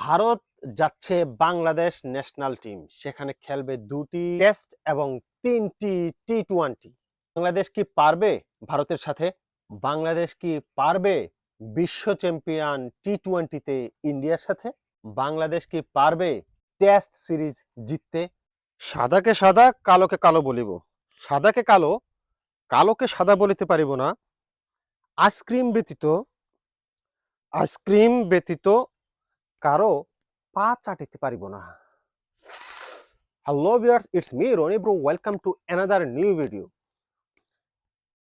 ভারত যাচ্ছে Bangladesh national team সেখানে খেলবে দুটি টেস্ট এবং তিনটি টি টোয়েন্টি বাংলাদেশ কি পারবে ভারতের সাথে? বাংলাদেশ কি পারবে বিশ্ব চ্যাম্পিয়ন টি টোয়েন্টিতে ইন্ডিয়ার সাথে? বাংলাদেশ কি পারবে টেস্ট সিরিজ জিততে? সাদাকে সাদা, কালোকে কালো বলিব। সাদাকে কালো, কালোকে সাদা বলিতে পারিব না। আইসক্রিম ব্যতীত আইসক্রিম ব্যতীত কারও পা চাটিতে পারিব না। Hello viewers it's me Roni bro welcome to another new video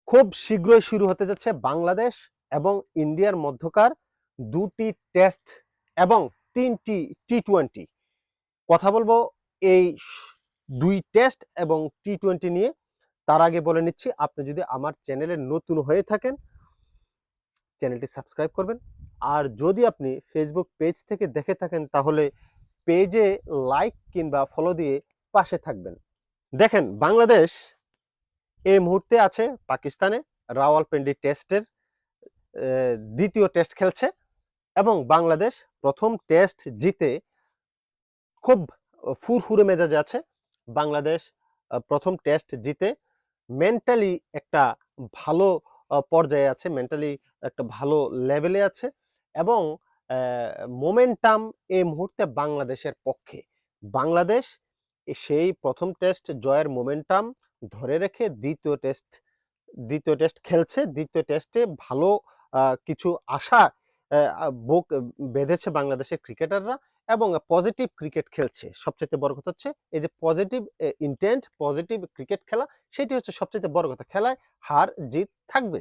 খুব শীঘ্রই শুরু হতে যাচ্ছে বাংলাদেশ এবং ইন্ডিয়ার মধ্যকার দুটি টেস্ট এবং তিনটি টি টোয়েন্টি কথা বলব এই দুই টেস্ট এবং টি টোয়েন্টি নিয়ে। তার আগে বলে নিচ্ছি, আপনি যদি আমার চ্যানেলে নতুন হয়ে থাকেন চ্যানেলটি সাবস্ক্রাইব করবেন। আর যদি আপনি ফেসবুক পেজ থেকে দেখে থাকেন, তাহলে পেজে লাইক কিংবা ফলো দিয়ে পাশে থাকবেন। দেখেন, বাংলাদেশ এই মুহূর্তে আছে, পাকিস্তানে রাওয়ালপিন্ডি টেস্টের দ্বিতীয় টেস্ট খেলছে এবং বাংলাদেশ প্রথম টেস্ট জিতে খুব ফুরফুরে মেজাজে আছে। বাংলাদেশ প্রথম টেস্ট জিতে মেন্টালি একটা ভালো পর্যায়ে আছে মেন্টালি একটা ভালো লেভেলে আছে। এবং মোমেন্টাম এই মুহূর্তে বাংলাদেশের পক্ষে। বাংলাদেশ সেই প্রথম টেস্ট জয়ের মোমেন্টাম ধরে রেখে দ্বিতীয় টেস্ট দ্বিতীয় টেস্ট খেলছে। দ্বিতীয় টেস্টে ভালো কিছু আশা বুক বেঁধেছে বাংলাদেশের ক্রিকেটাররা। এবং পজিটিভ ক্রিকেট খেলছে। সবচেয়ে বড় কথা হচ্ছে, এই যে পজিটিভ ইন্টেন্ট পজিটিভ ক্রিকেট খেলা, সেটি হচ্ছে সবচেয়ে বড় কথা। খেলায় হার, জিত থাকবে।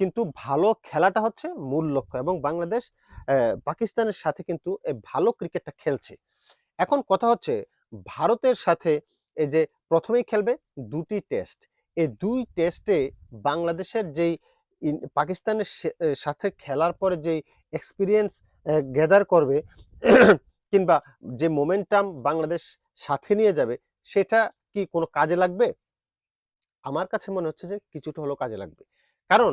কিন্তু ভালো খেলাটা হচ্ছে মূল লক্ষ্য এবং বাংলাদেশ পাকিস্তানের সাথে কিন্তু এই ভালো ক্রিকেটটা খেলছে। এখন কথা হচ্ছে, ভারতের সাথে এই যে প্রথমেই খেলবে দুটি টেস্ট এই দুই টেস্টে বাংলাদেশের যেই পাকিস্তানের সাথে খেলার পরে যেই এক্সপিরিয়েন্স গ্যাদার করবে কিংবা যে মোমেন্টাম বাংলাদেশ সাথে নিয়ে যাবে, সেটা কি কোনো কাজে লাগবে? আমার কাছে মনে হচ্ছে যে কিছুটা হলেও কাজে লাগবে। কারণ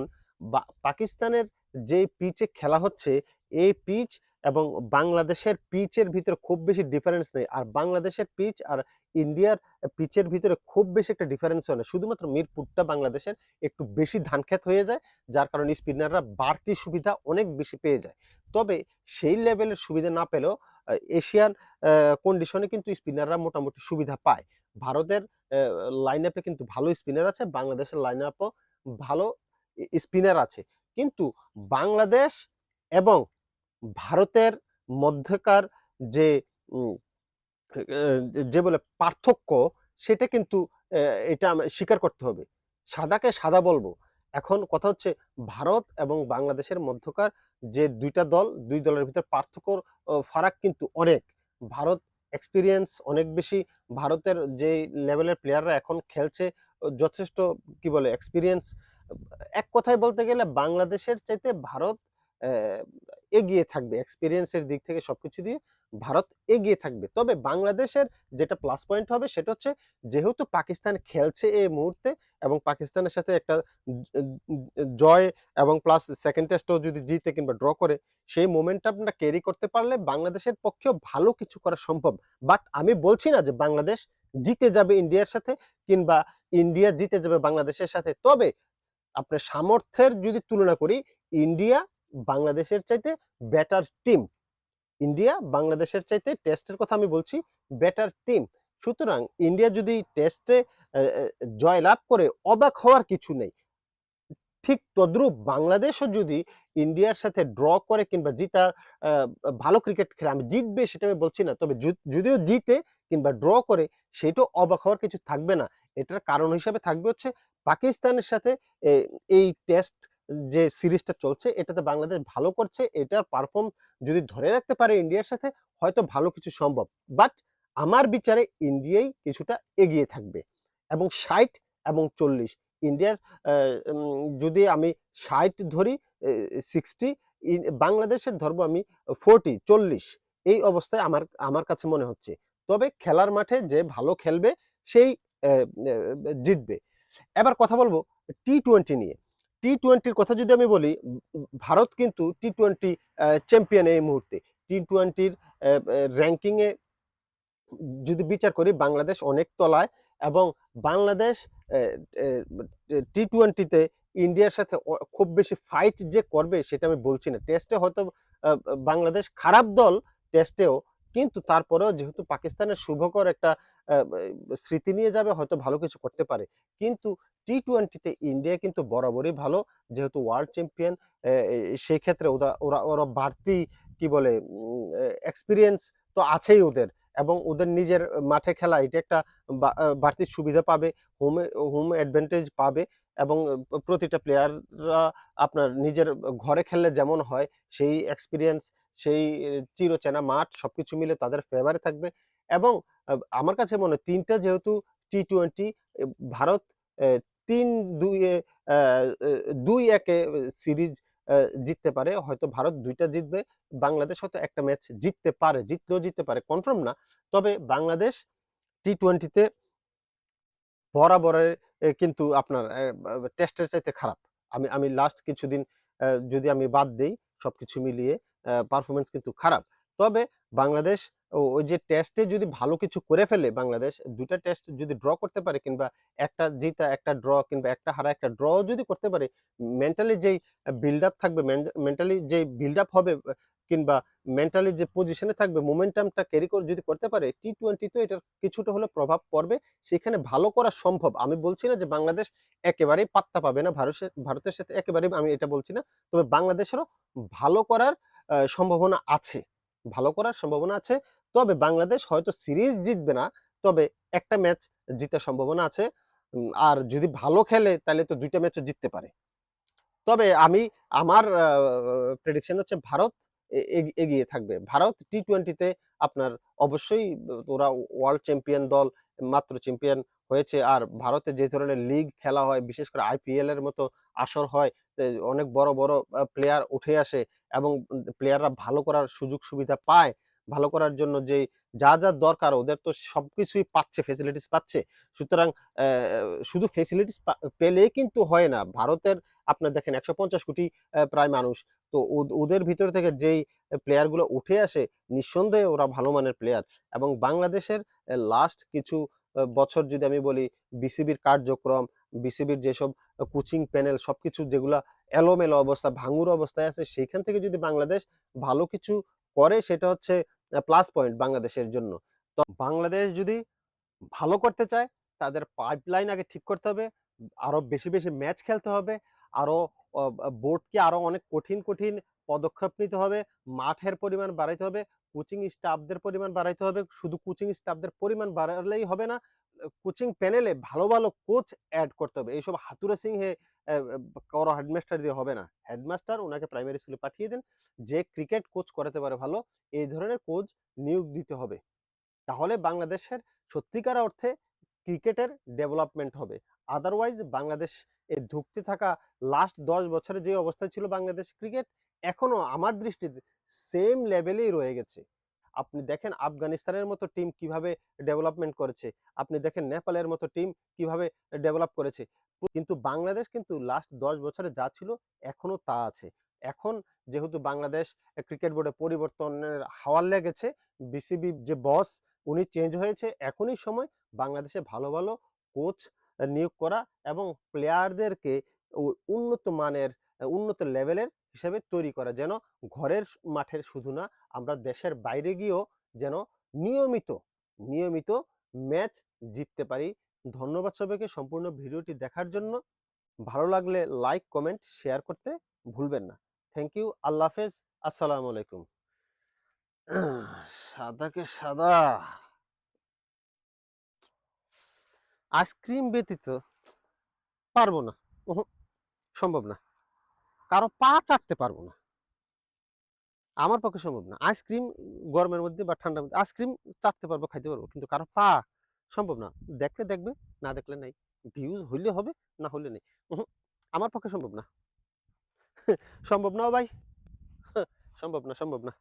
পাকিস্তানের যে পিচে খেলা হচ্ছে, এই পিচ এবং বাংলাদেশের পিচের ভিতরে খুব বেশি ডিফারেন্স নেই। আর বাংলাদেশের পিচ আর ইন্ডিয়ার পিচের ভিতরে খুব বেশি একটা ডিফারেন্স হয় না। শুধুমাত্র মিরপুরটা বাংলাদেশের একটু বেশি ধান ক্ষেত হয়ে যায়, যার কারণে স্পিনাররা বাড়তি সুবিধা অনেক বেশি পেয়ে যায়। তবে সেই লেভেলের সুবিধা না পেলেও এশিয়ান কন্ডিশনে কিন্তু স্পিনাররা মোটামুটি সুবিধা পায়। ভারতের লাইন আপে কিন্তু ভালো স্পিনার আছে, বাংলাদেশের লাইন আপও ভালো স্পিনার আছে। কিন্তু বাংলাদেশ এবং ভারতের মধ্যকার যে যে বলে পার্থক্য, সেটা কিন্তু এটা স্বীকার করতে হবে। সাদাকে সাদা বলব। এখন কথা হচ্ছে ভারত এবং বাংলাদেশের মধ্যকার যে দুইটা দল, দুই দলের ভিতর পার্থক্য ফারাক কিন্তু অনেক। ভারত এক্সপিরিয়েন্স অনেক বেশি। ভারতের যে লেভেলের প্লেয়াররা এখন খেলছে যথেষ্ট, কি বলে এক্সপিরিয়েন্স এক কথায় বলতে গেলে বাংলাদেশের চাইতে ভারত এগিয়ে থাকবে। এক্সপিরিয়েন্সের দিক থেকে সবকিছু দিয়ে। ভারত এগিয়ে থাকবে। তবে বাংলাদেশের যেটা প্লাস পয়েন্ট হবে সেটা হচ্ছে যেহেতু পাকিস্তান খেলছে এই মুহূর্তে এবং পাকিস্তানের সাথে একটা জয় এবং প্লাস সেকেন্ড টেস্টও যদি জিতে কিংবা ড্র করে, সেই মোমেন্টামটা ক্যারি করতে পারলে বাংলাদেশের পক্ষেও ভালো কিছু করা সম্ভব। বাট আমি বলছি না যে বাংলাদেশ জিতে যাবে ইন্ডিয়ার সাথে কিংবা ইন্ডিয়া জিতে যাবে বাংলাদেশের সাথে। তবে আপনার সামর্থ্যের যদি তুলনা করি ইন্ডিয়া বাংলাদেশের চাইতে বেটার টিম ইন্ডিয়া বাংলাদেশের চাইতে টেস্টের কথা আমি বলছি বেটার টিম সুতরাং ইন্ডিয়া যদি টেস্টে জয় লাভ করে, অবাক হওয়ার কিছু নেই। ঠিক তদ্রূপ বাংলাদেশও যদি ইন্ডিয়ার সাথে ড্র করে কিংবা জিতার ভালো ক্রিকেট খেলে, আমি জিতবে সেটা আমি বলছি না, তবে যদিও জিতে কিংবা ড্র করে সেটাও অবাক হওয়ার কিছু থাকবে না। এটার কারণ হিসাবে থাকবে হচ্ছে, পাকিস্তানের সাথে এই টেস্ট যে সিরিজটা চলছে, এটাতে বাংলাদেশ ভালো করছে, এটার পারফর্ম যদি ধরে রাখতে পারে ইন্ডিয়ার সাথে, হয়তো ভালো কিছু সম্ভব। বাট আমার বিচারে ইন্ডিয়াই কিছুটা এগিয়ে থাকবে। এবং ষাট এবং চল্লিশ, ইন্ডিয়ার যদি আমি ষাট ধরি সিক্সটি বাংলাদেশের ধরবো আমি ফোরটি চল্লিশ, এই অবস্থায় আমার আমার কাছে মনে হচ্ছে। তবে খেলার মাঠে যে ভালো খেলবে, সেই জিতবে। এবার কথা বলব টি টোয়েন্টি নিয়ে। টি টোয়েন্টির কথা যদি আমি বলি ভারত কিন্তু টি টোয়েন্টি চ্যাম্পিয়ন এই মুহূর্তে। টি টোয়েন্টির র্যাঙ্কিংয়ে যদি বিচার করি, বাংলাদেশ অনেক তলায় এবং বাংলাদেশ টি টোয়েন্টিতে ইন্ডিয়ার সাথে খুব বেশি ফাইট যে করবে সেটা আমি বলছি না। টেস্টে হয়তো বাংলাদেশ খারাপ দল টেস্টেও কিন্তু তারপরেও যেহেতু পাকিস্তানের শুভকর একটা স্মৃতি নিয়ে যাবে, হয়তো ভালো কিছু করতে পারে। কিন্তু টি টোয়েন্টিতে ইন্ডিয়া কিন্তু বরাবরই ভালো। যেহেতু ওয়ার্ল্ড চ্যাম্পিয়ন সেই ক্ষেত্রে ওরা ওরা ওরা বাড়তি, কি বলে এক্সপিরিয়েন্স তো আছেই ওদের। এবং ওদের নিজের মাঠে খেলা, এটা একটা বাড়তি সুবিধা পাবে হোম হোম অ্যাডভান্টেজ পাবে এবং প্রতিটা প্লেয়াররা আপনার নিজের ঘরে খেললে যেমন হয়, সেই এক্সপিরিয়েন্স সেই চিরচেনা মাঠ, সবকিছু মিলে তাদের ফেভারে থাকবে। এবং আমার কাছে মনে হয় তিনটা যেহেতু টি টোয়েন্টি ভারত তিন দুই দুই একে সিরিজ জিততে পারে। হয়তো ভারত দুইটা জিতবে, বাংলাদেশ হয়তো একটা ম্যাচ জিততে পারে, জিতলেও জিততে পারে কনফার্ম না। তবে বাংলাদেশ টি টোয়েন্টিতে বরাবরের কিন্তু আপনার টেস্টের চাইতে খারাপ। আমি আমি লাস্ট কিছুদিন যদি আমি বাদ দেই সবকিছু মিলিয়ে পারফরমেন্স কিন্তু খারাপ। তবে বাংলাদেশ ওই যে টেস্টে যদি ভালো কিছু করে ফেলে বাংলাদেশ, দুইটা টেস্ট যদি ড্র করতে পারে কিংবা একটা জিতা, একটা ড্র কিংবা একটা হারা, একটা ড্র যদি করতে পারে মেন্টালি যেই বিল্ড আপ থাকবে মেন্টালি যে বিল্ড আপ হবে, কিংবা মেন্টালি যে পজিশনে থাকবে মোমেন্টামটা ক্যারি করে, যদি করতে পারে টি টোয়েন্টি তো এটার কিছুটা হলে প্রভাব পড়বে। সেখানে ভালো করা সম্ভব। আমি বলছি না যে বাংলাদেশ একেবারেই পাত্তা পাবে না ভারতের ভারতের সাথে একেবারেই আমি এটা বলছি না। তবে বাংলাদেশেরও ভালো করার সম্ভাবনা আছে। ভালো করার সম্ভাবনা আছে। তবে বাংলাদেশ হয়তো সিরিজ জিতবে না, তবে একটা ম্যাচ জিতার সম্ভাবনা আছে। আর যদি ভালো খেলে, তাহলে তো দুইটা ম্যাচও জিততে পারে। তবে আমি, আমার প্রেডিকশন হচ্ছে ভারত এগিয়ে থাকবে। ভারত টি টোয়েন্টিতে আপনার অবশ্যই ওরা ওয়ার্ল্ড চ্যাম্পিয়ন দল, মাত্র চ্যাম্পিয়ন হয়েছে। আর ভারতে যে ধরনের লিগ খেলা হয়, বিশেষ করে আইপিএল এর মতো আসর হয় অনেক বড় বড় প্লেয়ার উঠে আসে এবং প্লেয়াররা ভালো করার সুযোগ সুবিধা পায়। ভালো করার জন্য যে যা যা দরকার ওদের তো সবকিছুই পাচ্ছে ফেসিলিটিস পাচ্ছে। সুতরাং শুধু ফেসিলিটিস পেলেই কিন্তু হয় না। ভারতের, আপনার দেখেন একশো পঞ্চাশ কোটি প্রায় মানুষ। তো ওদের ভিতর থেকে যেই প্লেয়ারগুলো উঠে আসে, নিঃসন্দেহে ওরা ভালো মানের প্লেয়ার এবং বাংলাদেশের লাস্ট কিছু বছর যদি আমি বলি বিসিবির কার্যক্রম বিসিবির যেসব কোচিং প্যানেল সবকিছু যেগুলা এলোমেলো অবস্থা, ভাঙুর অবস্থায় আছে, সেইখান থেকে যদি বাংলাদেশ ভালো কিছু করে, সেটা হচ্ছে প্লাস পয়েন্ট বাংলাদেশের জন্য। তো বাংলাদেশ যদি ভালো করতে চায়, তাদের পাইপলাইন আগে ঠিক করতে হবে, আরও বেশি বেশি ম্যাচ খেলতে হবে, আরও বোর্ডকে আরও অনেক কঠিন কঠিন পদক্ষেপ নিতে হবে, মাঠের পরিমাণ বাড়াইতে হবে কোচিং স্টাফদের পরিমাণ বাড়াইতে হবে, শুধু কোচিং স্টাফদের পরিমাণ বাড়ালেই হবে না কোচিং প্যানেলে ভালো ভালো কোচ অ্যাড করতে হবে। এইসব হাতুরা সিং হে কারও হেডমাস্টার দিয়ে হবে না। হেডমাস্টার ওনাকে প্রাইমারি স্কুলে পাঠিয়ে দেন। যে ক্রিকেট কোচ করাতে পারে ভালো, এই ধরনের কোচ নিয়োগ দিতে হবে। তাহলে বাংলাদেশের সত্যিকার অর্থে ক্রিকেটের ডেভেলপমেন্ট হবে। আদারওয়াইজ বাংলাদেশ এ ধুঁকতে থাকা লাস্ট দশ বছরে যে অবস্থায় ছিল বাংলাদেশ ক্রিকেট এখনও আমার দৃষ্টিতে সেম লেভেলেই রয়ে গেছে। আপনি দেখেন আফগানিস্তানের মতো টিম কীভাবে ডেভেলপমেন্ট করেছে, আপনি দেখেন নেপালের মতো টিম কীভাবে ডেভেলপ করেছে। কিন্তু বাংলাদেশ কিন্তু লাস্ট দশ বছরে যা ছিল এখনও তা আছে। এখন যেহেতু বাংলাদেশ ক্রিকেট বোর্ডে পরিবর্তনের হাওয়ার লেগেছে বিসিবি যে বস উনি চেঞ্জ হয়েছে, এখনই সময় বাংলাদেশে ভালো ভালো কোচ নিয়োগ করা এবং প্লেয়ারদেরকে উন্নত মানের, উন্নত লেভেলের হিসেবে তৈরি করা, যেন ঘরের মাঠের শুধু না, আমরা দেশের বাইরে গিয়েও যেন নিয়মিত নিয়মিত ম্যাচ জিততে পারি। ধন্যবাদ সবাইকে সম্পূর্ণ ভিডিওটি দেখার জন্য। ভালো লাগলে লাইক, কমেন্ট, শেয়ার করতে ভুলবেন না। থ্যাংক ইউ, আল্লাহ হাফেজ, আসসালামু আলাইকুম। সাদাকে সাদা? আইসক্রিম ব্যতীত পারব না। সম্ভব না। কারও পা চাটতে পারব না। আমার পক্ষে সম্ভব না। আইসক্রিম গরমের মধ্যে বা ঠান্ডার মধ্যে আইসক্রিম চাটতে পারব, খাইতে পারব, কিন্তু কারও পা সম্ভব না। দেখলে দেখবে, না দেখলে নাই। ভিউজ হইলে হবে, না হইলে নেই। আমার পক্ষে সম্ভব না। সম্ভব না ভাই। সম্ভব না সম্ভব না।